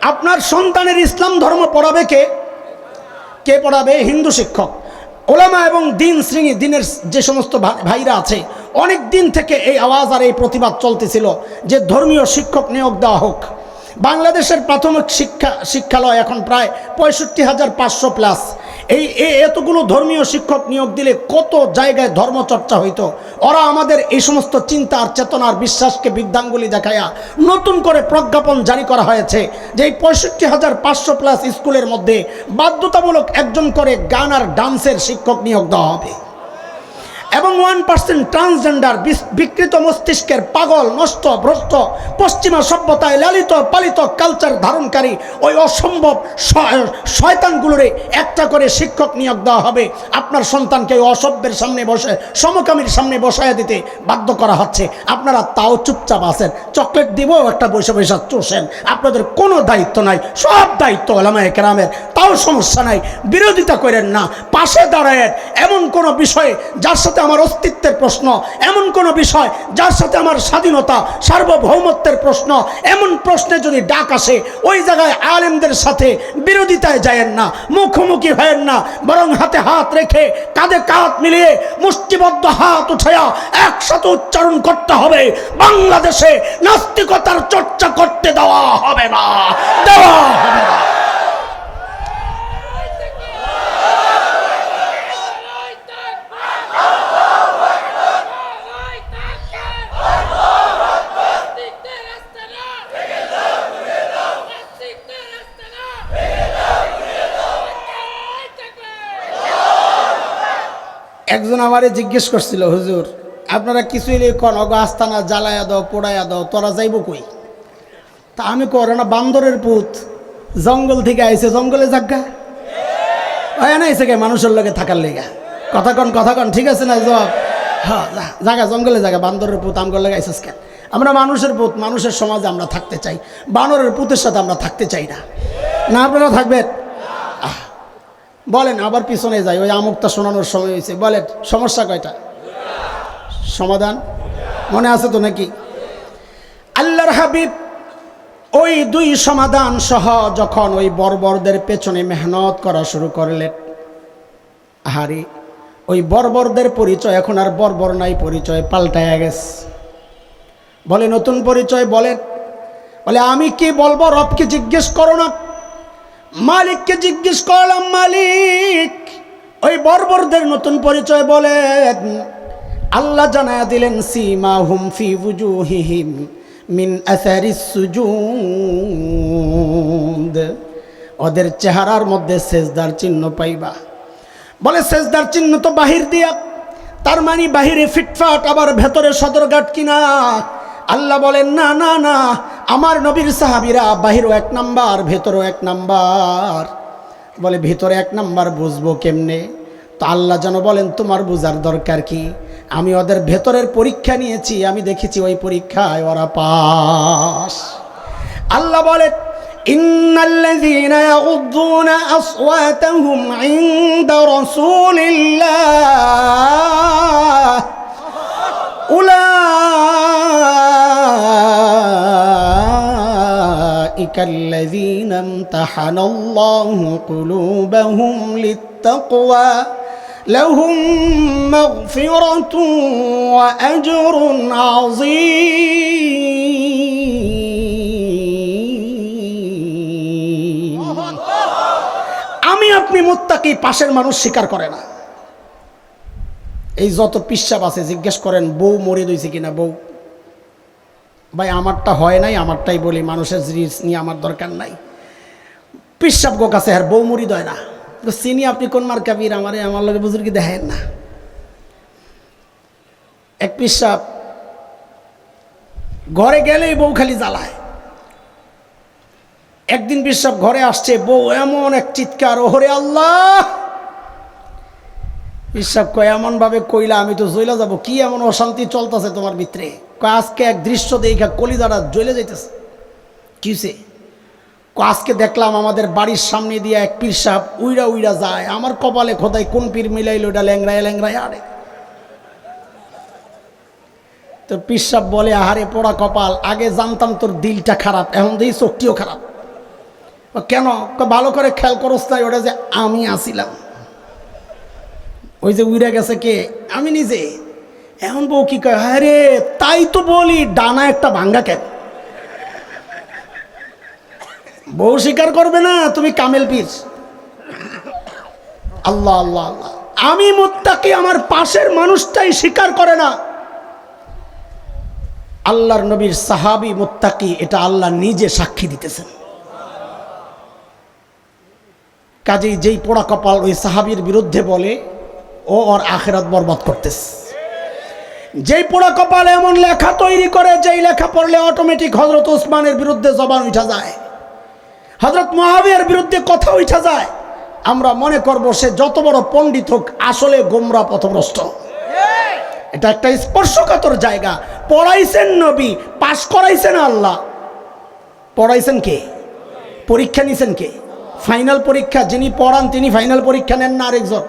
আপনার সন্তানের ইসলাম ধর্ম পড়াবে কে? কে পড়াবে? হিন্দু শিক্ষক। ওলামা এবং দিন শ্রেণি, দিনের যে সমস্ত ভাইরা আছে, অনেক দিন থেকে এই আওয়াজ আর এই প্রতিবাদ চলতেছিল যে ধর্মীয় শিক্ষক নিয়োগ দেওয়া হোক। বাংলাদেশের প্রাথমিক শিক্ষা, শিক্ষালয় এখন প্রায় পঁয়ষট্টি হাজার পাঁচশো প্লাস এই এতগুলো ধর্মীয় শিক্ষক নিয়োগ দিলে কত জায়গায় ধর্মচর্চা হইত? ওরা আমাদের এই সমস্ত চিন্তা আর চেতনার বিশ্বাসকে বিদ্যাঙ্গুলি দেখায়া নতুন করে প্রজ্ঞাপন জারি করা হয়েছে যে এই পঁয়ষট্টি হাজার পাঁচশো প্লাস স্কুলের মধ্যে বাধ্যতামূলক একজন করে গান আর ডান্সের শিক্ষক নিয়োগ দেওয়া হবে। এবং ওয়ান পার্সেন্ট ট্রান্সজেন্ডার বিকৃত মস্তিষ্কের পাগল, নষ্ট, ভ্রষ্ট, পশ্চিমা সভ্যতায় লালিত, পালিত কালচার ধারণকারী ওই অসম্ভব শয়তানগুলোরে একটা করে শিক্ষক নিয়োগ দেওয়া হবে। আপনার সন্তানকে ওই অসভ্যের সামনে বসে, সমকামীর সামনে বসায় দিতে বাধ্য করা হচ্ছে। আপনারা তাও চুপচাপ আছেন। চকলেট দিব একটা বসে বসে চোষেন আপনাদের কোনো দায়িত্ব নাই। সব দায়িত্ব ওলামায় কেরামের। তাও সমস্যা নাই, বিরোধিতা করেন না। পাশে দাঁড়ায় এমন কোনো বিষয়ে যার সাথে আমার অস্তিত্বের প্রশ্ন, এমন কোনো বিষয় যার সাথে আমার স্বাধীনতা, সার্বভৌমত্বের প্রশ্ন, এমন প্রশ্নে যদি ডাক আসে, ওই জায়গায় আলেমদের সাথে বিরোধিতায় যায়েন না, মুখোমুখি হয়েন না, বরং হাতে হাত রেখে কাঁধে কাঁধ মিলিয়ে মুষ্টিবদ্ধ হাত উঠায়া একসাথে উচ্চারণ করতে হবে। বাংলাদেশে নাস্তিকতার চর্চা করতে দেওয়া হবে না, দেওয়া হবে না। একজন আমারে জিজ্ঞেস করছিল, হুজুর, আপনারা কিছুই কন অগ আস্তানা জ্বালায়া দাও, পোড়ায়া দাও, তোরা যাইব কই? তা আমি করে না বান্দরের পুত, জঙ্গল থেকে আইছে, জঙ্গলে জাগা হয় না এসে মানুষের লগে থাকার লেগা? কথা কন কথা কন, ঠিক আছে না, জবাব? হ্যাঁ জাগা জঙ্গলে জাগা বান্দরের পুত আমগর লেগে কেন আমরা মানুষের পুত, মানুষের সমাজে আমরা থাকতে চাই, বানরের পুতের সাথে আমরা থাকতে চাই না। না, আপনারা থাকবেন? বলেন, আবার পিছনে যাই, ওই আমুকটা শোনানোর সময় হয়েছে। বলেন, সমস্যা কয়টা? সমাধান? মনে আছে তো নাকি? আল্লাহর হাবিব ওই দুই সমাধান সহ যখন ওই বর্বরদের পেছনে মেহনত করা শুরু করলেন। আহারি, ওই বর্বরদের পরিচয় এখন আর বর্বর নাই, পরিচয় পাল্টায়া গেছে। বলে, নতুন পরিচয় বলেন। বলে, আমি কি বলব? রবকে জিজ্ঞেস করো না। মালিককে জিজ্ঞেস করলাম, মালিক, ওই বর্বরদের নতুন পরিচয় বলেন। আল্লাহ জানায়া দিলেন সীমা হুম ফি বুজুহিহিম মিন ওদের চেহারার মধ্যে সেজদার চিহ্ন পাইবা। বলে, সেজদার চিহ্ন তো বাহির দিয়া। তার মানে বাহিরে ফিটফাট, আবার ভেতরে সদরঘাট কিনা? আল্লাহ বলেন না না না আমার নবীর সাহাবিরা বাহিরও এক নাম্বার ভেতরও এক নাম্বার বলে ভিতরে এক নাম্বার বুঝবো কেমনে তো আল্লাহ যেন বলেন তোমার বুঝার দরকার কি আমি ওদের ভেতরের পরীক্ষা নিয়েছি আমি দেখেছি ওই পরীক্ষায় ওরা পাস আল্লাহ বলেন إن الذين يغضون أصواتهم عند رسول الله أولئك الذين امتحن الله قلوبهم للتقوى لهم مغفرة وأجر عظيم আমি আপনি মুত্তাকি পাশের মানুষ স্বীকার করে না এই যত পিসাব আছে, জিজ্ঞেস করেন, বউ মরে দইছে কিনা, বউ? ভাই, আমারটা হয় নাই, আমারটাই বলি, মানুষের জিনিস নিয়ে আমার দরকার নাই। পিসাব গো কাছে আর বউ মরি দেয় না। চিনি আপনি কোন মার কাবির আমারে, আমার লগে বুজুর্গি দেখেন না। এক পিসাব, ঘরে গেলেই বউ খালি জ্বালায়। একদিন বিশ্বাস ঘরে আসছে, বউ, এমন এক চিৎকার, ওহরে আল্লাহ! বিশ্বাস কয় এমন ভাবে কইলা আমি তো জ্বলে যাব। কি এমন অশান্তি চলতেছে তোমার ভিতরে? কয়, আজকে এক দৃশ্য দেখা কলিদারা জ্বলে যাইতেছে। কিসে আজকে দেখলাম আমাদের বাড়ির সামনে দিয়ে এক পীর সাহেব উইরা উইরা যায়। আমার কপালে খোদায় কোন পীর মিলাইলো ওটা ল্যাংরায় ল্যাংরায় আরে। তো পিসাব বলে, আহারে পোড়া কপাল, আগে জানতাম তোর দিলটা খারাপ, এখন দেখি চোখটিও খারাপ। কেন? ভালো করে খেয়াল করস ওটা যে আমি আসিলাম। ওই যে উড়ে গেছে কে? আমি নিজে। এখন বউ কি কয় হ্যাঁ রে, তাই তো বলি, ডানা একটা ভাঙ্গা কেন? বউ স্বীকার করবে না, তুমি কামেল পীর। আল্লাহ আল্লাহ আল্লাহ। আমি মুত্তাকি, আমার পাশের মানুষটাই স্বীকার করে না। আল্লাহর নবীর সাহাবি মুত্তাকি, এটা আল্লাহ নিজে সাক্ষী দিতেছেন। কাজেই যেই পোড়া কপাল ওই সাহাবির বিরুদ্ধে বলে ও ওর আখেরাত বরবাদ করতেছে। যেই পোড়া কপালে এমন লেখা তৈরি করে, যেই লেখা পড়লে অটোমেটিক হজরত ওসমানের বিরুদ্ধে জবান উঠা যায়। হজরত মহাবিয়ার বিরুদ্ধে কথা উঠা যায়। আমরা মনে করব সে যত বড় পণ্ডিত হোক, আসলে গোমরা পথভ্রষ্ট। এটা একটা স্পর্শকাতর জায়গা। পড়াইছেন নবী, পাশ করাইছেন আল্লাহ। পড়াইছেন কে? পরীক্ষা নিছেন কে? ফাইনাল পরীক্ষা, যিনি পড়ান তিনি ফাইনাল পরীক্ষা নেন না আরেকজন।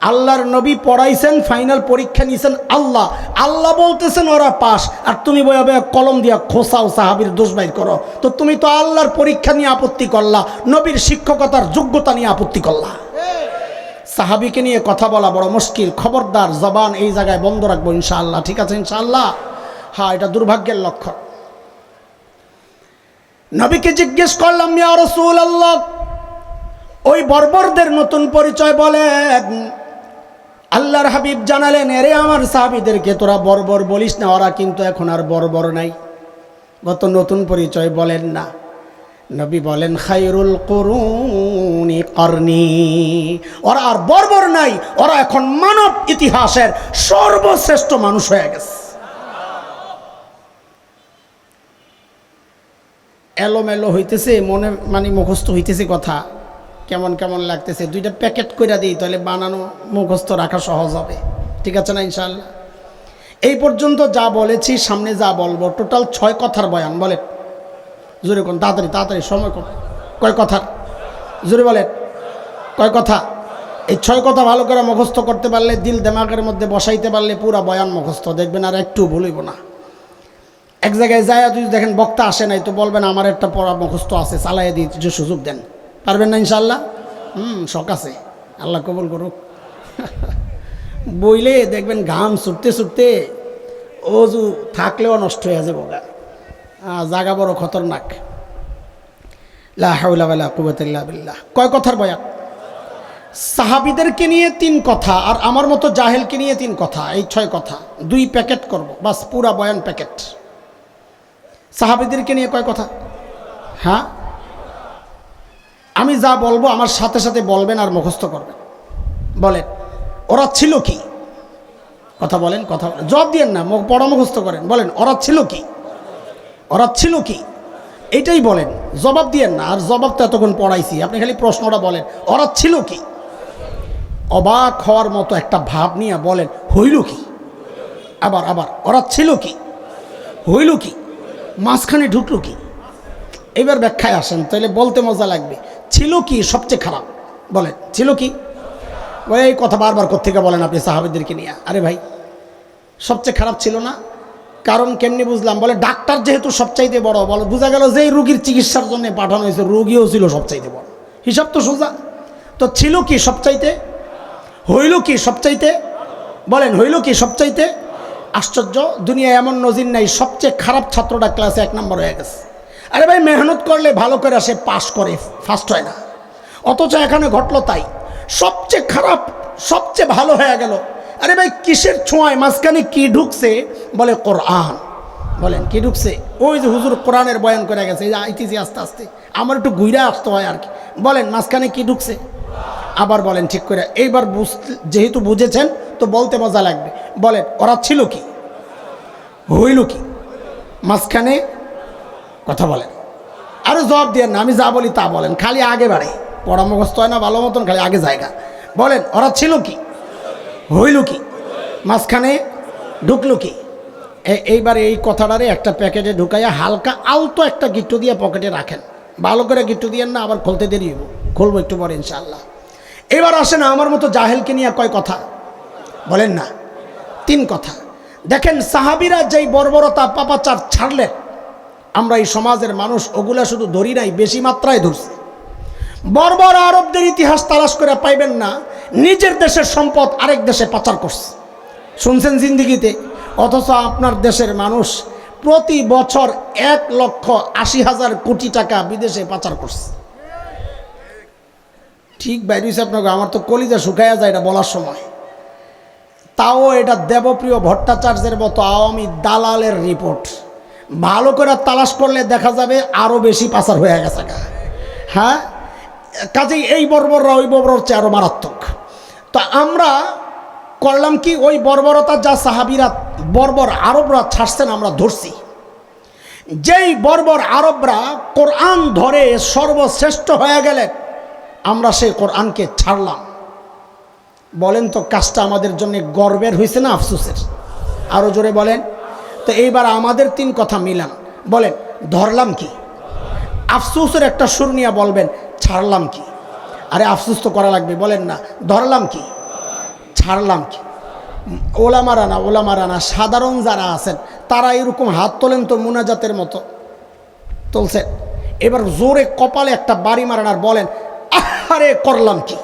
আল্লাহর নবী পড়াইছেন ফাইনাল পরীক্ষা নিছেন আল্লাহ। আল্লাহ বলতেছেন, ওরা পাস। আর তুমি বই কলম দিয়া খোসাও সাহাবির দোষ বাইর করো। তো তুমি তো আল্লাহর পরীক্ষা নিয়ে আপত্তি করলা, নবীর শিক্ষকতার যোগ্যতা নিয়ে আপত্তি করলা। সাহাবিকে নিয়ে কথা বলা বড় মুশকিল। খবরদার জবান এই জায়গায় বন্ধ রাখব ইনশাআল্লাহ। ঠিক আছে ইনশাআল্লাহ? হ্যাঁ এটা দুর্ভাগ্যের লক্ষণ। নবীকে জিজ্ঞেস করলাম, ইয়া রসুল আল্লাহ ওই বর্বরদের নতুন পরিচয় বলেন। আল্লাহর হাবিব জানালেন, এরে আমার সাহাবিদেরকে তোরা বর্বর বলিস না, ওরা কিন্তু এখন আর বর্বর নাই। গত নতুন পরিচয় বলেন না। নবী বলেন খাইরুল করুনি করনি। ওরা আর বর্বর নাই, ওরা এখন মানব ইতিহাসের সর্বশ্রেষ্ঠ মানুষ হয়ে গেছে। এলোমেলো হইতেছে, মনে মানে মুখস্থ হইতেছে কথা। কেমন কেমন লাগতেছে? দুইটা প্যাকেট করে দিই, তাহলে বানানো মুখস্থ রাখা সহজ হবে। ঠিক আছে না ইনশাল্লাহ এই পর্যন্ত যা বলেছি, সামনে যা বলব, টোটাল ছয় কথার বয়ান বলে জোরে কোন, তাড়াতাড়ি তাড়াতাড়ি, সময় কোন কয় কথার জোরে বলেন। কয় কথা? এই ছয় কথা ভালো করে মুখস্থ করতে পারলে, দিল দেমাগের মধ্যে বসাইতে পারলে পুরা বয়ান মুখস্থ। দেখবেন আর একটু ভুলইব না। এক জায়গায় যায় যদি দেখেন বক্তা আসে নাই, তো বলবেন, আমার একটা পড়া মুখস্থ আছে চালাই দিয়ে যে সুযোগ দেন। পারবেন না ইনশাল্লাহ হুম, শখ আছে। আল্লাহ কবুল করুক। বইলে দেখবেন ঘাম ছুটতে ছুটতে অজু থাকলেও নষ্ট হয়ে যাবে গা। জাগা বড় খতরনাক। লাহাউলা কুবতুল্লাহ বিল্লাহ। কয় কথার বয়ান? সাহাবিদেরকে নিয়ে তিন কথা আর আমার মতো জাহেলকে নিয়ে তিন কথা। এই ছয় কথা। দুই প্যাকেট করব। বাস পুরা বয়ান প্যাকেট। সাহাবিদেরকে নিয়ে কয় কথা? হ্যাঁ? আমি যা বলব আমার সাথে সাথে বলবেন আর মুখস্থ করবেন। বলেন, ওরা ছিল কি? কথা বলেন কথা বলেন। জবাব দিয়েন না পড়া মুখস্থ করেন। বলেন, ওরা ছিল কি? ওরা ছিল কি? এটাই বলেন, জবাব দিয়েন না। আর জবাব তো এতক্ষণ পড়াইছি। আপনি খালি প্রশ্নটা বলেন, ওরা ছিল কি? অবাক হওয়ার মতো একটা ভাব নিয়ে বলেন, হইল কি? আবার আবার, ওরা ছিল কি? হইল কি? মাঝখানে ঢুকলো কি? এবার ব্যাখ্যায় আসেন তাহলে বলতে মজা লাগবে। ছিল কি সবচেয়ে খারাপ? বলেন, ছিল কি? ওই এই কথা বারবার কোথেকে বলেন আপনি সাহাবিদেরকে নিয়ে? আরে ভাই, সবচেয়ে খারাপ ছিল না? কারণ কেমনি বুঝলাম, বলে ডাক্তার যেহেতু সবচাইতে বড়, বলে বোঝা গেল যে এই রুগীর চিকিৎসার জন্য পাঠানো হয়েছে, রুগীও ছিল সবচাইতে বড়। হিসাব তো সোজা। তো ছিল কি সবচাইতে? হইল কি সবচাইতে? বলেন, হইল কি সবচাইতে? আশ্চর্য দুনিয়া এমন নজির নাই, সবচেয়ে খারাপ ছাত্রটা ক্লাসে এক নম্বর হয়ে গেছে। আরে ভাই, মেহনত করলে ভালো করে সে পাশ করে ফার্স্ট হয় না। অথচ এখানে ঘটলো তাই। সবচেয়ে খারাপ, সবচেয়ে ভালো হয়ে গেল, আরে ভাই, কিসের ছোঁয়ায়, মাঝখানে কি ঢুকছে? বলে কোরআন। বলেন, কি ঢুকছে? ওই যে হুজুর কোরআনের বয়ান করে গেছে, এই যে আস্তে আস্তে। আমার একটু ঘুরে আসতে হয় আর কি। বলেন, মাঝখানে কি ঢুকছে? আবার বলেন, ঠিক করে। এইবার যেহেতু বুঝেছেন, তো বলতে মজা লাগবে। বলেন, ওরা ছিল কি? হইল কি? মাঝখানে কথা বলেন। আরে জবাব দিয়ে না, আমি যা বলি তা বলেন। খালি আগে বাড়ে। মুখস্থ হয় না, ভালো মতন খালি আগে জায়গা। বলেন, ওরা ছিল কি? হইল কি? মাঝখানে ঢুকলো কি? এইবার এই কথাটারে একটা প্যাকেটে ঢুকাইয়া হালকা আলতো একটা গিট্টু দিয়ে পকেটে রাখেন। ভালো করে গিট্টু দিয়েন না, আবার খুলতে দেরি হইব। খুলবো একটু পরে ইনশাল্লাহ এবার আসে না আমার মতো জাহেলকে নিয়ে কয় কথা? বলেন না। তিন কথা। দেখেন, সাহাবিরা যেই বর্বরতা, পাপাচার ছাড়লেন আমরা এই সমাজের মানুষ, ওগুলা শুধু ধরি নাই, বেশি মাত্রায় ধরছি। বর্বর আরবদের ইতিহাস তালাশ করে পাইবেন না, নিজের দেশের সম্পদ আরেক দেশে পাচার করছে। শুনছেন জিন্দিগিতে? অথচ আপনার দেশের মানুষ প্রতি বছর এক লক্ষ আশি হাজার কোটি টাকা বিদেশে পাচার করছে। ঠিক বাইরেছে আপনাকে, আমার তো কলিজা শুকাইয়া যায় এটা বলার সময়। তাও এটা দেবপ্রিয় ভট্টাচার্যের মতো আওয়ামী দালালের রিপোর্ট। ভালো করে তালাশ করলে দেখা যাবে আরও বেশি পাচার হয়ে গেছে গা। হ্যাঁ? কাজেই এই বর্বররা ওই বর্বর চেয়ে আরও মারাত্মক। তো আমরা করলাম কি, ওই বর্বরতা যা সাহাবিরা বর্বর আরবরা ছাড়ছেন আমরা ধরছি। যেই বর্বর আরবরা কোরআন ধরে সর্বশ্রেষ্ঠ হয়ে গেলে, আমরা সেই কোরআনকে ছাড়লাম। বলেন তো, কাজটা আমাদের জন্য গর্বের হয়েছে না আফসুসের? আরও জোরে বলেন। তো এইবার আমাদের তিন কথা মিলান। বলেন, ধরলাম কি? আফসোসের একটা সুর নিয়ে বলবেন, ছাড়লাম কি? আরে আফসোস তো করা লাগবে, বলেন না, ধরলাম কি? ছাড়লাম কি? ওলামারা না ওলামারা না সাধারণ যারা আছেন, তারা এরকম হাত তোলেন তো মুনাজাতের মতো। তুলছেন। এবার জোরে কপালে একটা বাড়ি মারান আর বলেন আরে করলাম কি?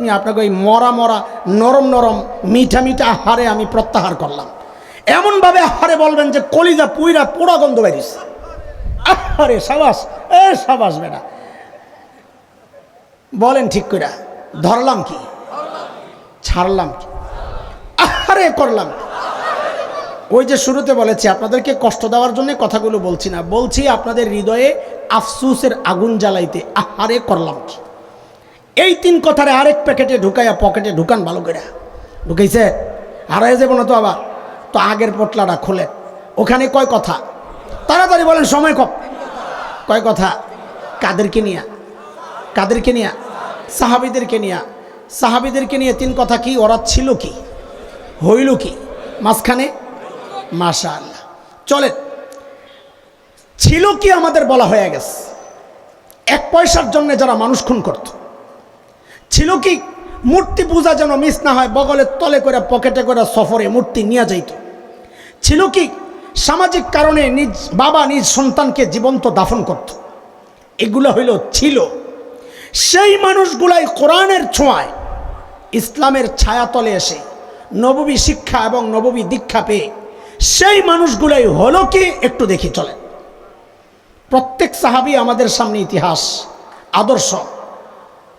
নিয়ে আপনাকে ওই মরা মরা, নরম নরম, মিঠা মিঠা আহারে আমি প্রত্যাহার করলাম। এমনভাবে আহারে বলবেন যে কলিজা পুইরা পোড়া গন্ধ বেরিয়েছে। আহারে সাবাস, এ সাবাস বেটা। বলেন ঠিক করে ধরলাম কি? ছাড়লাম কি? আহারে করলাম ওই যে শুরুতে বলেছি, আপনাদেরকে কষ্ট দেওয়ার জন্য কথাগুলো বলছি না, বলছি আপনাদের হৃদয়ে আফসুসের আগুন জ্বালাইতে আহারে করলাম কি? এই তিন কথার আরেক প্যাকেটে ঢুকাইয়া পকেটে ঢুকান ভালো করে ঢুকাইছে? হারাই যাব না তো আবার। তো আগের পটলাটা খুলে। ওখানে কয় কথা? তাড়াতাড়ি বলেন, সময় কম। কয় কথা? কাদেরকে নিয়া? কাদেরকে নিয়া? সাহাবিদেরকে নিয়া? সাহাবিদেরকে নিয়ে তিন কথা কি? ওরা ছিল কি? হইল কি? মাঝখানে? মাশা আল্লাহ চলেন। ছিল কি আমাদের বলা হয়ে গেছে। এক পয়সার জন্য যারা মানুষ খুন করত। ছিল কি? মূর্তি পূজা যেন মিস না হয়, বগলের তলে করে, পকেটে করে সফরে মূর্তি নিয়ে যাইত। ছিল কি? সামাজিক কারণে নিজ বাবা নিজ সন্তানকে জীবন্ত দাফন করত। এগুলো হইল ছিল। সেই মানুষগুলাই কোরআনের ছোঁয়ায় ইসলামের ছায়াতলে এসে নববী শিক্ষা এবং নববী দীক্ষা পেয়ে সেই মানুষগুলাই হলো কি? একটু দেখি চলে প্রত্যেক সাহাবি আমাদের সামনে ইতিহাস, আদর্শ,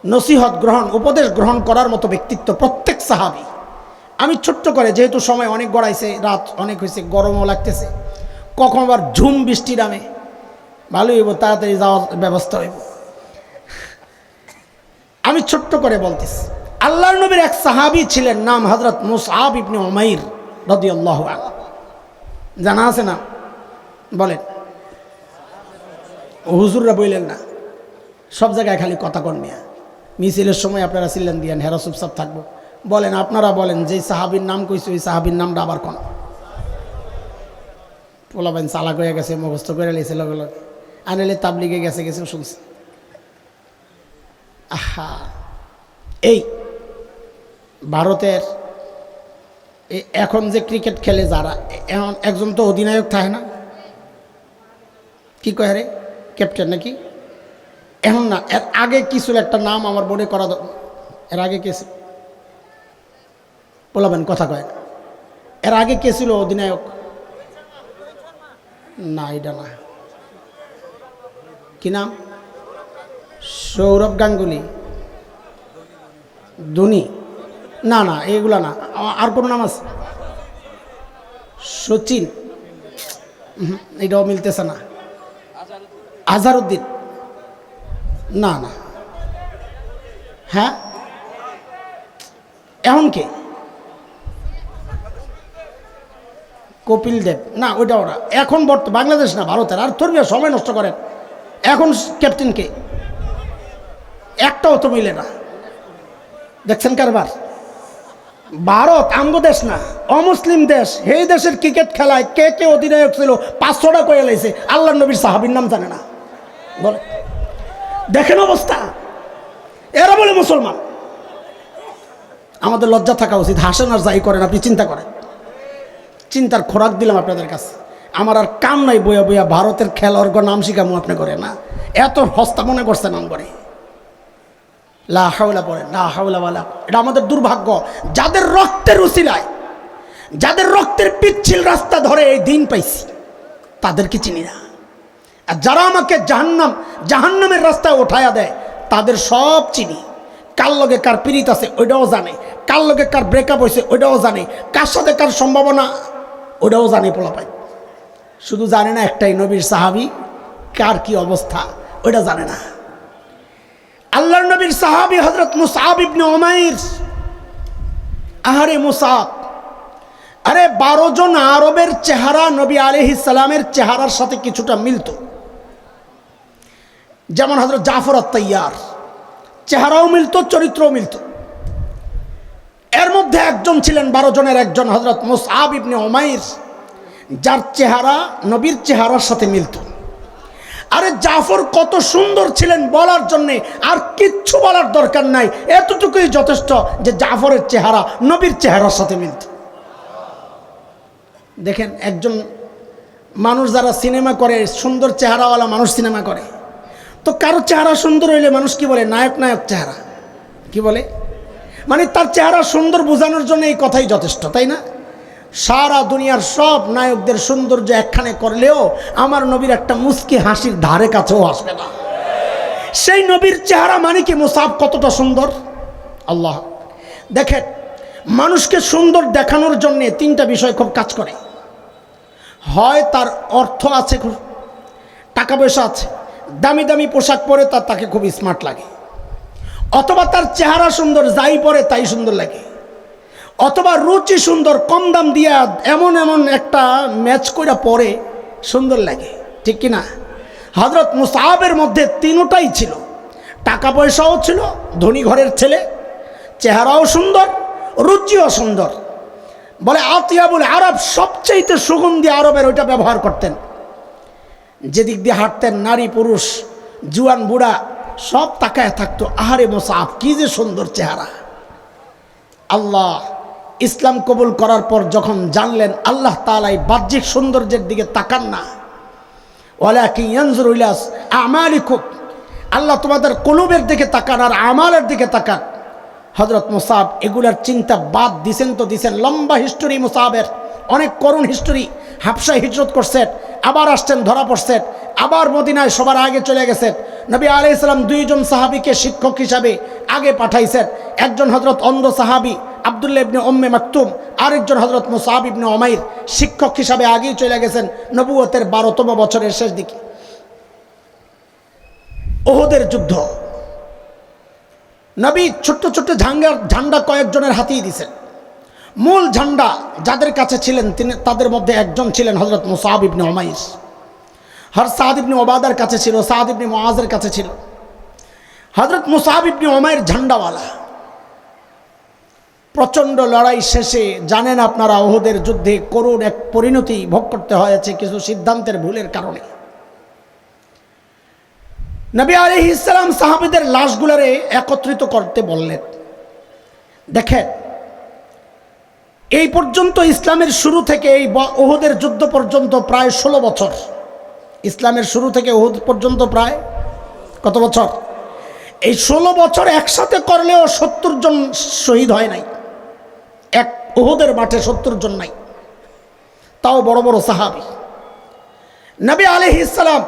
নসিহত গ্রহণ, উপদেশ গ্রহণ করার মতো ব্যক্তিত্ব প্রত্যেক সাহাবি। আমি ছোট্ট করে, যেহেতু সময় অনেক গড়াইছে, রাত অনেক হয়েছে গরমও লাগতেছে, কখন আবার ঝুম বৃষ্টি নামে, ভালোই হইব, তাড়াতাড়ি যাওয়ার ব্যবস্থা হইব। আমি ছোট্ট করে বলতেছি, আল্লাহর নবীর এক সাহাবি ছিলেন, নাম হজরত মুসআব ইবনে উমাইর রাদিয়াল্লাহু আনহু। জানা আছে না? বলেন। হুজুররা বললেন না, সব জায়গায় খালি কথা কন মিয়া। মিছিলের সময় আপনারা ছিলেন দিয়েন হেরা চুপচাপ থাকব। বলেন, আপনারা বলেন যে সাহাবির নাম কইছে, ওই সাহাবির নামটা আবার কোন? পোলাবেন চালাক হয়ে গেছে, মুখস্থ করে লেছে লগে লগে। আনেলে তাবলিগে গেছে গেছে শুনছে। আহা! এই ভারতের এখন যে ক্রিকেট খেলে যারা এখন একজন তো অধিনায়ক থাকে না? কি কয় রে? ক্যাপ্টেন নাকি? এখন না, এর আগে কি ছিল একটা নাম আমার বোর্ডে করা এর আগে কে ছিল? বলাবেন কথা কয়। এর আগে কে ছিল অধিনায়ক? না, এটা না। কি নাম? সৌরভ গাঙ্গুলি। ধোনি? না না, এগুলা না। আর কোনো নাম আছে? সচিন। এটাও মিলতেছে না। আজহারউদ্দিন না না। হ্যাঁ? এখন কে? কপিল দেব। না, ওইটা ওরা। এখন বর্ত, বাংলাদেশ না, ভারতের। আর ধর্মীয় সময় নষ্ট করেন। এখন ক্যাপ্টেন কে? একটাও তো মিলে না। দেখছেন কারবার? ভারত আমগো দেশ না, অমুসলিম দেশ। সেই দেশের ক্রিকেট খেলায় কে কে অধিনায়ক ছিল, পাঁচশোটা কয়ে লাইছে। আল্লাহ নবীর সাহাবির নাম জানে না। বলে। দেখেন অবস্থা। এরা বলে মুসলমান। আমাদের লজ্জা থাকা উচিত। হাসেন আর যাই করেন, আপনি চিন্তা করেন। চিন্তার খোরাক দিলাম আপনাদের কাছে। আমার আর কাম নাই বইয়া বইয়া, ভারতের খেলোয়াড় নাম শিখামো আপনি করে না। এত হস্তা মনে করছে নাম করে লা হাওলা পড়ে লা হাওলা ওয়ালা এটা আমাদের দুর্ভাগ্য। যাদের রক্তের উসিলায় যাদের রক্তের পিচ্ছিল রাস্তা ধরে এই দিন পাইছি, তাদেরকে চিনি না। আর যারা আমাকে জাহান্নাম, জাহান্নামের রাস্তায় ওঠায়া দেয়, তাদের সব চিনি। কার লগে কার পীড়িত আছে, ওইটাও জানে। কার লগে কার ব্রেকআপ হয়েছে ওইটাও জানে। কার সাথে কার সম্ভাবনা ওইটাও জানে পোলাপাই। শুধু জানে না একটাই নবীর সাহাবি, কার কি অবস্থা ওইটা জানে না। আল্লাহর নবীর সাহাবি হজরত মুসাব ইবনে ওমাইর আহারে মুসাব। আরে বারো জন আরবের চেহারা নবী আলহি সালামের চেহারার সাথে কিছুটা মিলত। যেমন হজরত জাফর তৈয়ার চেহারাও মিলত, চরিত্রও মিলত। এর মধ্যে একজন ছিলেন বারো জনের একজন হজরত মুসাব ইবনে ওমাইর যার চেহারা, নবীর চেহারার সাথে মিলত। আরে জাফর কত সুন্দর ছিলেন বলার জন্যে, আর কিচ্ছু বলার দরকার নাই, এতটুকুই যথেষ্ট যে জাফরের চেহারা, নবীর চেহারার সাথে মিলত। দেখেন, একজন মানুষ যারা সিনেমা করে, সুন্দর চেহারাওয়ালা মানুষ সিনেমা করে, তো কারও চেহারা সুন্দর হইলে মানুষ কি বলে? নায়ক নায়ক চেহারা। কি বলে? মানে তার চেহারা সুন্দর বোঝানোর জন্য এই কথাই যথেষ্ট, তাই না? সারা দুনিয়ার সব নায়কদের সৌন্দর্য একখানে করলেও আমার নবীর একটা মুস্কি হাসির ধারে কাছেও আসবে না। সেই নবীর চেহারা মানে কি মুসাফ কতটা সুন্দর? আল্লাহ, দেখেন, মানুষকে সুন্দর দেখানোর জন্যে তিনটা বিষয় খুব কাজ করে। হয় তার অর্থ আছে খুব, টাকা পয়সা আছে, দামি দামি পোশাক পরে তার তাকে খুব স্মার্ট লাগে। অথবা তার চেহারা সুন্দর, যাই পরে তাই সুন্দর লাগে। অথবা রুচি সুন্দর, কম দাম দিয়া এমন এমন একটা ম্যাচ করে পরে সুন্দর লাগে। ঠিক কি না হজরত মুসাহাবের মধ্যে তিনোটাই ছিল। টাকা পয়সাও ছিল, ধনী ঘরের ছেলে, চেহারাও সুন্দর, রুচিও সুন্দর। বলে আতিয়া বলে আরব সবচেয়েতে সুগন্ধি আরবের ওইটা ব্যবহার করতেন। যেদিক দিয়ে হাঁটতেন নারী, পুরুষ, জুয়ান, বুড়া সব তাকায় থাকতো, আহারে মোসাফ, কি যে সুন্দর চেহারা। আল্লাহ ইসলাম কবুল করার পর যখন জানলেন, আল্লাহ তালাই বাহ্যিক সৌন্দর্যের দিকে তাকান না। ওলা কি ইয়ানজুরুল্লাস আমালিকুম। আল্লাহ তোমাদের কলুবের দিকে তাকান আর আমালের দিকে তাকান। হজরত মুসাব এগুলার চিন্তা বাদ দিছেন তো দিছেন। লম্বা হিস্টোরি মুসাবের, অনেক করুণ হিস্টোরি হাফসায় হিজরত করছেন, আবার আসছেন, ধরা পড়ছেন, আবার মদিনায় সবার আগে চলে গেছেন। নবী আলাই ইসলাম দুইজন সাহাবিকে শিক্ষক হিসাবে আগে পাঠাইছেন। একজন হজরত অন্ধ সাহাবি আবদুল্লা ইবনে ওম্মে মাকতুম, আরেকজন হজরত মোসাহাব ইবনে ওমাইর শিক্ষক হিসাবে আগেই চলে গেছেন নবুয়তের বারোতম বছরের শেষ দিকে। ওহদের যুদ্ধ। নবী ছোট্ট ছোট্ট ঝাঙ্গার ঝান্ডা কয়েকজনের হাতেই দিছেন। মূল ঝান্ডা যাদের কাছে ছিলেন, তিনি তাদের মধ্যে একজন ছিলেন হজরত মুসাহাব ইবনে ওমাইস হর সাদ ইবনে ওবাদার কাছে ছিল, সাদ ইবনে মোয়াজের কাছে ছিল। হজরত মুসাহাব ইবনে ওমাইর ঝান্ডাওয়ালা। প্রচণ্ড লড়াই শেষে জানেন আপনারা, ওহদের যুদ্ধে করুণ এক পরিণতি ভোগ করতে হয়েছে কিছু সিদ্ধান্তের ভুলের কারণে। নবী আলি ইসলাম সাহাবিদের লাশগুলারে একত্রিত করতে বললেন। দেখেন, এই পর্যন্ত ইসলামের শুরু থেকে এই ওহদের যুদ্ধ পর্যন্ত প্রায় ষোলো বছর। ইসলামের শুরু থেকে ওহুদ পর্যন্ত প্রায় কত বছর? এই ষোলো বছর একসাথে করলেও সত্তর জন শহীদ হয় নাই। এক ওহুদের মাঠে সত্তর জন নাই। তাও বড় বড় সাহাবি। নবী আলহ ইসলাম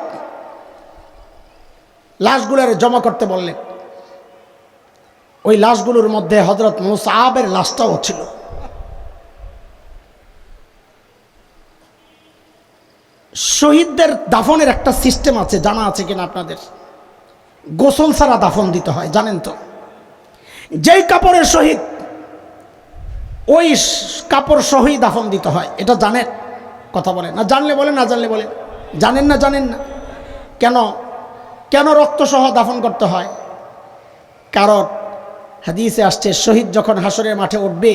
লাশগুলোর জমা করতে বললেন। ওই লাশগুলোর মধ্যে হজরত মুসাহাবের লাশটাও ছিল। শহীদদের দাফনের একটা সিস্টেম আছে, জানা আছে কিনা আপনাদের? গোসল ছাড়া দাফন দিতে হয়, জানেন তো? যেই কাপড়ের শহীদ ওই কাপড় সহই দাফন দিতে হয়, এটা জানেন? কথা বলে না জানলে বলে না জানলে বলে জানেন না জানেন না? কেন? কেন রক্তসহ দাফন করতে হয়? কারণ হাদিসে আসছে, শহীদ যখন হাসরের মাঠে উঠবে,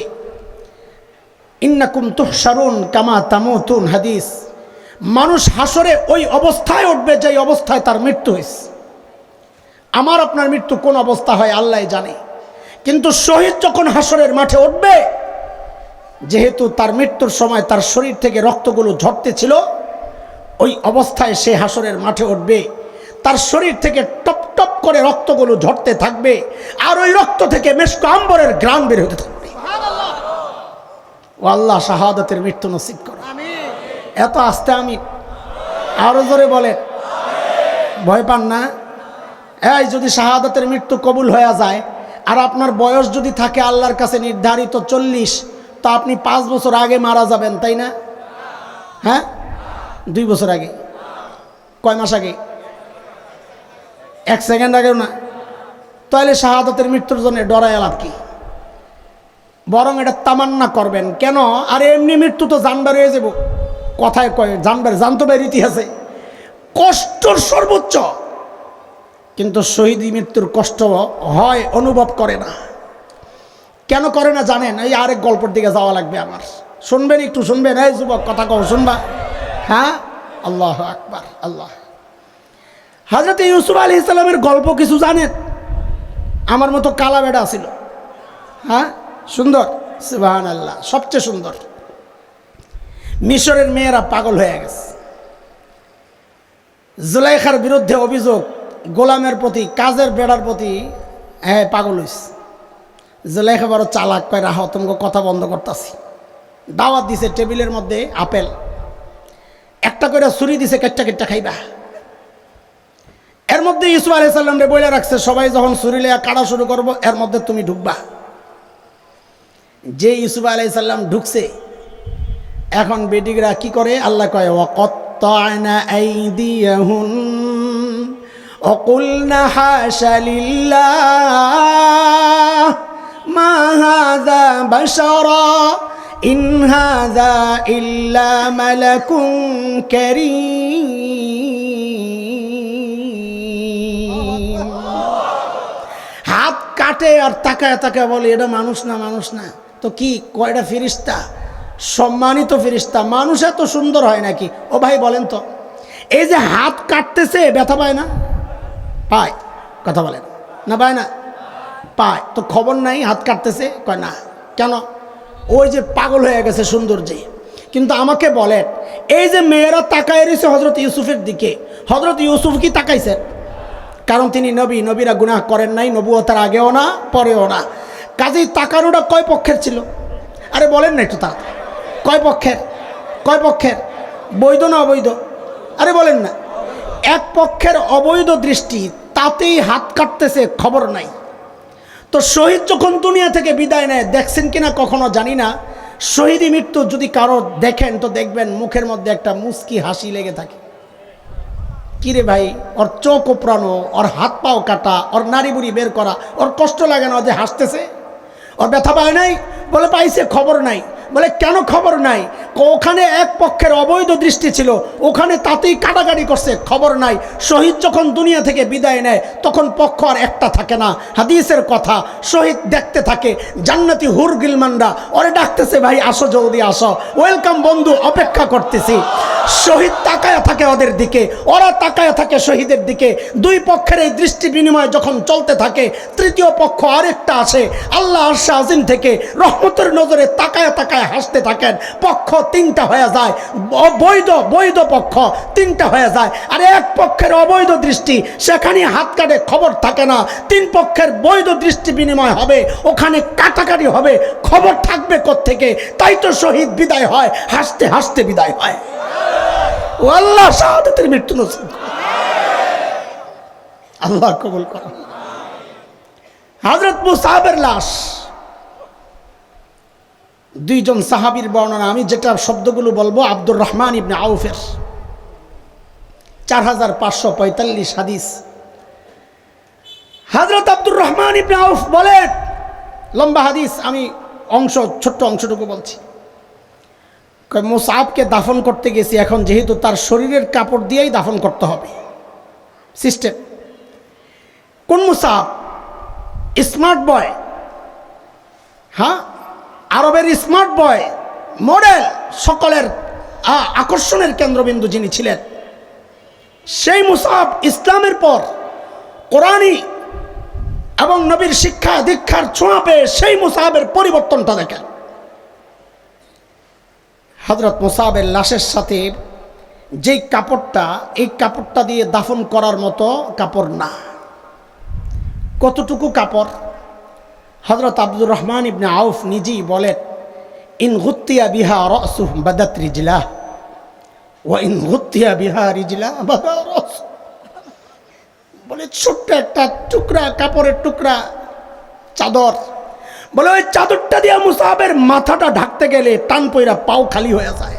ইন্নাকুম তুহসারুন কামা তামুতুন হাদিস, মানুষ হাসরে ওই অবস্থায় উঠবে যে অবস্থায় তার মৃত্যু হয়েছে। আমার আপনার মৃত্যু কোন অবস্থা হয় আল্লাহ জানে। কিন্তু শহীদ যখন হাসরের মাঠে উঠবে, যেহেতু তার মৃত্যুর সময় তার শরীর থেকে রক্তগুলো ঝরতে ছিল ওই অবস্থায় সে হাসরের মাঠে উঠবে। তার শরীর থেকে টপ টপ করে রক্তগুলো ঝরতে থাকবে, আর ওই রক্ত থেকে মেশক আম্বরের গ্রাম বের হতে থাকবে। ও আল্লাহ শাহাদতের মৃত্যু নসিব করো। এত আস্তে আমি আরও জোরে বলে, ভয় পান না। এই যদি শাহাদতের মৃত্যু কবুল হয়ে যায়, আর আপনার বয়স যদি থাকে আল্লাহর কাছে নির্ধারিত চল্লিশ, তো আপনি পাঁচ বছর আগে মারা যাবেন, তাই না? হ্যাঁ? দুই বছর আগে। কয় মাস আগে? এক সেকেন্ড আগেও না তাহলে শাহাদতের মৃত্যুর জন্য ডরায় লাভ কি? বরং এটা তামান্না করবেন। কেন? আর এমনি মৃত্যু তো জানবার হয়ে যাব। কথায় কয়, জানবার, জানতো বাইর ইতিহাসে। কষ্টর সর্বোচ্চ। কিন্তু শহীদি মৃত্যুর কষ্ট হয়, অনুভব করে না। কেন করে না জানেন? এই আরেক গল্পের দিকে যাওয়া লাগবে আমার। শুনবেন একটু, শুনবেন। এই যুবক, কথা কও, শুনবা। হ্যাঁ? আল্লাহ আকবার, আল্লাহ হাজরত ইউসুফ আলী ইসলামের গল্প কিছু জানেন? আমার মতো কালা বেড়া ছিল। হ্যাঁ? সুন্দর? সুবাহান আল্লাহ সবচেয়ে সুন্দর। মিশরের মেয়েরা পাগল হয়ে গেছে। জুলাইখার বিরুদ্ধে অভিযোগ, গোলামের প্রতি, কাজের বেড়ার প্রতি হ্যাঁ পাগল হইস জুলাইখা বড় চালাক, কয়, রাহ, তোমাকে কথা বন্ধ করতেছি। দাওয়াত দিছে, টেবিলের মধ্যে আপেল। একটা করে ছুরি দিছে, কেটটা কেটটা খাইবা। এর মধ্যে ইসু আলাইসাল্লামরে বইলে রাখছে, সবাই যখন সুরিলে কাড়া শুরু করব, এর মধ্যে তুমি ঢুকবা। যে ইসুফ আলাইসাল্লাম ঢুকছে, এখন বেটিকরা কি করে? আল্লাহ কয় অকত্তায়না আইদিয়াহুন অকুলনা হাসালিল্লাহ ইল্লা মালাকুন কারীম। হাত কাটে আর তাকায় তাকায় বলে, এটা মানুষ না মানুষ না। তো কি, কয়টা ফিরিস্তা? সম্মানিত ফিরিস্তা। মানুষ এত সুন্দর হয় নাকি? ও ভাই, বলেন তো। এই যে হাত কাটতেছে, ব্যথা পায় না? পায়। কথা বলেন। না, পায় না? পায়। তো খবর নাই, হাত কাটতেছে? কয়, না। কেন? ওই যে পাগল হয়ে গেছে সৌন্দর্যে। কিন্তু আমাকে বলেন, এই যে মেয়েরা তাকায় রয়েছে হজরত ইউসুফের দিকে হজরত ইউসুফ কি তাকাইছেন কারণ তিনি নবী, নবীরা গুনাহ করেন নাই, নবুয়তার আগেও না, পরেও না। কাজেই তাকানোটা কয় পক্ষের ছিল? আরে বলেন না একটু তা। কয় পক্ষের? কয় পক্ষের? বৈধ না অবৈধ? আরে বলেন না। এক পক্ষের অবৈধ দৃষ্টি, তাতেই হাত কাটতেছে, খবর নাই। তো শহীদ যখন দুনিয়া থেকে বিদায় নেয়, দেখছেন কিনা কখনো জানি না। শহীদি মৃত্যু যদি কারও দেখেন, তো দেখবেন মুখের মধ্যে একটা মুস্কি হাসি লেগে থাকে। কিরে ভাই, ওর চোখ উপড়ানো, ওর হাত পাও কাটা, ওর নারী বুড়ি বের করা, ওর কষ্ট লাগে না যে হাসতেছে? ওর ব্যথা পায় নাই? বলে পাইছে, খবর নাই। বলে, কেন খবর নাই? ওখানে এক পক্ষের অবৈধ দৃষ্টি ছিল, ওখানে তাতেই কাটাকাটি করছে, খবর নাই। শহীদ যখন দুনিয়া থেকে বিদায় নেয়, তখন পক্ষ আর একটা থাকে না। হাদিসের কথা, শহীদ দেখতে থাকে, জান্নাতি হুর গিলমানরা ওরে ডাকতেছে, ভাই, আসো, জলদি আসো। ওয়েলকাম বন্ধু, অপেক্ষা করতেছি। শহীদ তাকায় থাকে ওদের দিকে, ওরা তাকায় থাকে শহীদের দিকে। দুই পক্ষের এই দৃষ্টি বিনিময় যখন চলতে থাকে, তৃতীয় পক্ষ আরেকটা আসে, আল্লাহ আরশা আজিম থেকে রহমতের নজরে তাকায় তাকায় হাসতে থাকেন, পক্ষ তিনটা হয়ে যায় ব- বৈধ পক্ষ তিনটা হয়ে যায়, আর এক পক্ষের অবৈধ দৃষ্টি, সেখানে হাত কাটে, খবর থাকে না। তিন পক্ষের বৈধ দৃষ্টি বিনিময় হবে, ওখানে কাটাকাটি হবে, খবর থাকবে থেকে তাই তো শহীদ বিদায় হয়, হাসতে হাসতে বিদায় হয়। ও আল্লাহ, শাহাদাতের মৃত্যু আল্লাহ কবুল করো। হজরত মুসাহাবের লাশ দুইজন সাহাবীর বর্ণনা, আমি যেটা শব্দগুলো বলব, আব্দুর রহমান ইবনে আউফের। চার হাজার পাঁচশো পঁয়তাল্লিশ হাদিস। হজরত আব্দুর রহমান ইবনে আউফ বলেন লম্বা হাদিস, আমি অংশ, ছোট্ট অংশটুকু বলছি। মোসাবকে দাফন করতে গেছি, এখন যেহেতু তার শরীরের কাপড় দিয়েই দাফন করতে হবে। সিস্টেম। কোন মুসাব? Smart boy. হ্যাঁ? আরবের স্মার্ট বয় মডেল সকলের আকর্ষণের কেন্দ্রবিন্দু যিনি ছিলেন। সেই মুসাব ইসলামের পর কোরআনই এবং নবীর শিক্ষা, দীক্ষার ছোঁয়া পেয়ে সেই মুসাহাবের পরিবর্তনটা দেখেন। হজরত মুসাহাবের লাশের সাথে যেই কাপড়টা, এই কাপড়টা দিয়ে দাফন করার মতো কাপড় না। কতটুকু কাপড়? হজরত আব্দুর রহমান ইবনে আউফ নিজেই বলেন, ইন গুত্তিয়া বিহা রসুহ বাদাত রিজলা ও ইন গুত্তিয়া বিহা রিজলা বলে, ছোট্ট একটা টুকরা, কাপড়ের টুকরা, চাদর। বলে, ওই চাদরটা দিয়ে মুসাহাবের মাথাটা ঢাকতে গেলে টান পইরা পাও খালি হয়ে যায়।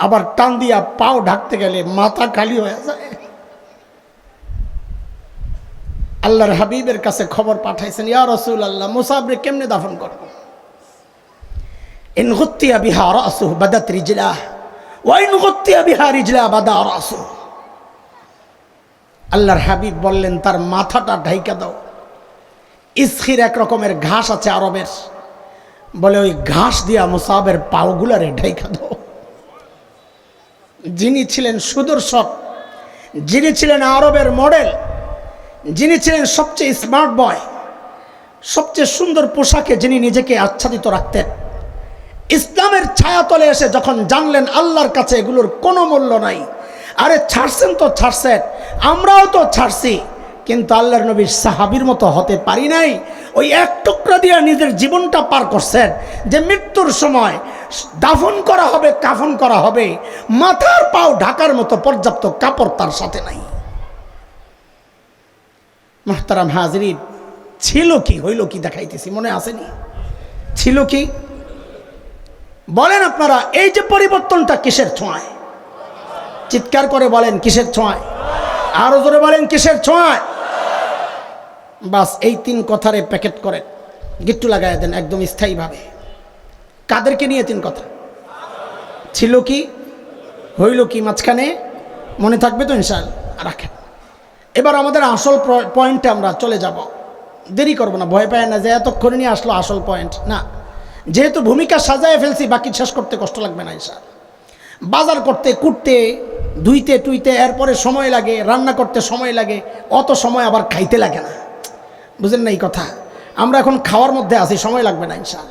আবার টান দিয়া পাও ঢাকতে গেলে মাথা খালি হয়ে যায়। আল্লাহর হাবিবের কাছে খবর পাঠাইছেন, ইয়া রসুল আল্লাহ মুসাবরে কেমনে দাফন করব ইন গুত্তিয়া বিহা রাসুহ বাদাত রিজলা ওয়াইন গুত্তিয়া বিহা রিজলা বাদা রাসুহ। আল্লাহর হাবিব বললেন, তার মাথাটা ঢাইকা দাও। ইসখির এক রকমের ঘাস আছে আরবের। বলে, ওই ঘাস দিয়া মুসাবের পাওগুলারে ঢাইকা দাও। যিনি ছিলেন সুদর্শক, যিনি ছিলেন আরবের মডেল যিনি ছিলেন সবচেয়ে স্মার্ট বয় সবচেয়ে সুন্দর পোশাকে যিনি নিজেকে আচ্ছাদিত রাখতেন। ইসলামের ছায়াতলে এসে যখন জানলেন আল্লাহর কাছে এগুলোর কোনো মূল্য নাই, আরে ছাড়ছেন তো ছাড়ছেন, আমরাও তো ছাড়ছি, কিন্তু আল্লাহর নবীর সাহাবির মতো হতে পারি নাই। ওই এক টুকরা দিয়ে নিজের জীবনটা পার করছেন, যে মৃত্যুর সময় দাফন করা হবে, কাফন করা হবে, মাথার পাও ঢাকার মতো পর্যাপ্ত কাপড় তার সাথে নাই। মাহতারাম হাজরিন, ছিল কি, হইল কি দেখাইতেছি, মনে আসেনি ছিল কি? বলেন আপনারা, এই যে পরিবর্তনটা কিসের ছোঁয়ায়? চিৎকার করে বলেন, কিসের ছোঁয়ায়? আরও জোরে বলেন, কিসের ছোঁয়ায়? বাস, এই তিন কথারে প্যাকেট করেন, গিট্টু লাগাই দেন একদম স্থায়ীভাবে। কাদেরকে নিয়ে তিন কথা? ছিল কি? হইল কি মাঝখানে? মনে থাকবে তো ইনশাল রাখেন। এবার আমাদের আসল পয়েন্টে আমরা চলে যাব। দেরি করব না, ভয় পায় না যে এতক্ষণে নিয়ে আসলো আসল পয়েন্ট না, যেহেতু ভূমিকা সাজায় ফেলছি, বাকি শেষ করতে কষ্ট লাগবে না ইনশাল বাজার করতে, কুটতে, ধুইতে, টুইতে, এরপরে সময় লাগে, রান্না করতে সময় লাগে, অত সময় আবার খাইতে লাগে না। বুঝেন না এই কথা? আমরা এখন খাওয়ার মধ্যে আছি, সময় লাগবে না ইনশাল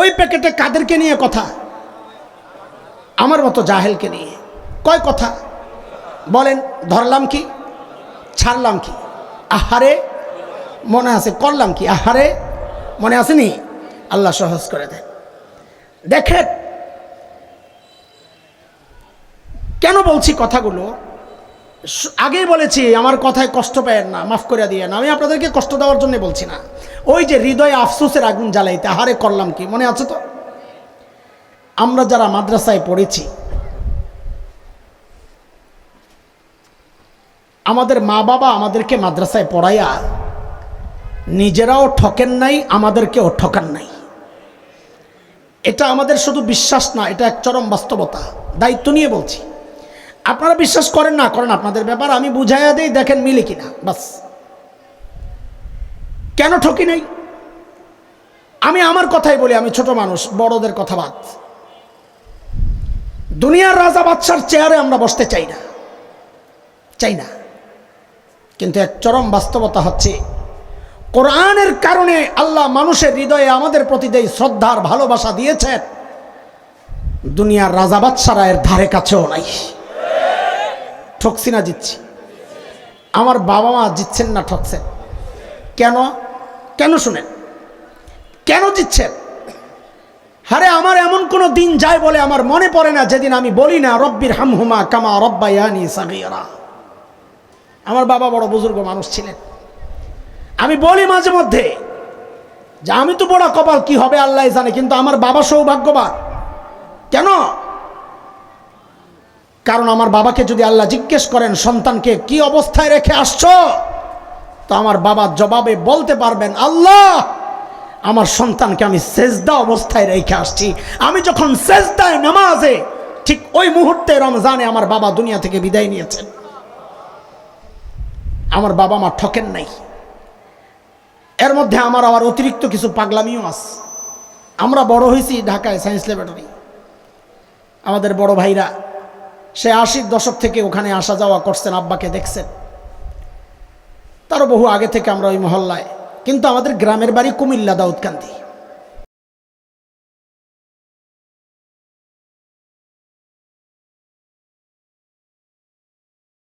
ওই প্যাকেটে কাদেরকে নিয়ে কথা? আমার মতো জাহেলকে নিয়ে। কয় কথা? বলেন, ধরলাম কি? ছাড়লাম কি? আহারে, মনে আছে, করলাম কি? আহারে, মনে আসেনি আল্লাহ সহজ করে দেন। দেখেন, কেন বলছি কথাগুলো? আগেই বলেছি, আমার কথায় কষ্ট পায়েন না, মাফ করে দিয়ে না। আমি আপনাদেরকে কষ্ট দেওয়ার জন্য বলছি না। ওই যে হৃদয়ে আফসোসের আগুন জ্বালাইতে, আহারে করলাম কি? মনে আছে তো? আমরা যারা মাদ্রাসায় পড়েছি আমাদের মা বাবা আমাদেরকে মাদ্রাসায় পড়াইয়া নিজেরাও ঠকেন নাই, আমাদেরকেও ঠকান নাই। এটা আমাদের শুধু বিশ্বাস না, এটা এক চরম বাস্তবতা। দায়িত্ব নিয়ে বলছি। আপনারা বিশ্বাস করেন না, করেন আপনাদের ব্যাপার, আমি বুঝাইয়া দিই, দেখেন মিলে কিনা, বাস। কেন ঠকি নাই? আমি আমার কথাই বলি, আমি ছোট মানুষ, বড়দের কথা বাদ। দুনিয়ার রাজা বাদশার চেয়ারে আমরা বসতে চাই না চাই না। কিন্তু এক চরম বাস্তবতা হচ্ছে, কোরআনের কারণে আল্লাহ মানুষের হৃদয়ে আমাদের প্রতি যেই শ্রদ্ধার ভালোবাসা দিয়েছেন, দুনিয়ার রাজা বাদশারা এর ধারে কাছেও নাই। ঠকছি না জিতছি। আমার বাবা মা জিতছেন না ঠকছেন। কেন? কেন শুনেন? কেন জিতছেন? হারে আমার এমন কোনো দিন যায় বলে আমার মনে পড়ে না, যেদিন আমি বলি না, রব্বির হামহুমা কামা রব্বায়ানি সাগিরা। আমার বাবা বড় বুজুর্গ মানুষ ছিলেন। আমি বলি মাঝে মধ্যে যে আমি তো বড় কপাল, কি হবে আল্লাহ জানে, কিন্তু আমার বাবা সৌভাগ্যবান। কেন? কারণ আমার বাবাকে যদি আল্লাহ জিজ্ঞেস করেন, সন্তানকে কি অবস্থায় রেখে আসছো? তো আমার বাবা জবাবে বলতে পারবেন, আল্লাহ, আমার সন্তানকে আমি সেজদা অবস্থায় রেখে আসছি। আমি যখন সেজদায় নামাজে, ঠিক ওই মুহূর্তে রমজানে আমার বাবা দুনিয়া থেকে বিদায় নিয়েছেন। আমার বাবা মা ঠকেন নাই। এর মধ্যে আমার আবার অতিরিক্ত কিছু পাগলামিও আছে। আমরা বড় হয়েছি ঢাকায় সায়েন্স ল্যাবরেটরি। আমাদের বড় ভাইরা, সে আশির দশক থেকে ওখানে আসা যাওয়া করছেন, আব্বাকে দেখছেন। তারও বহু আগে থেকে আমরা ওই মহল্লায়। কিন্তু আমাদের গ্রামের বাড়ি কুমিল্লা দাউদকান্দি।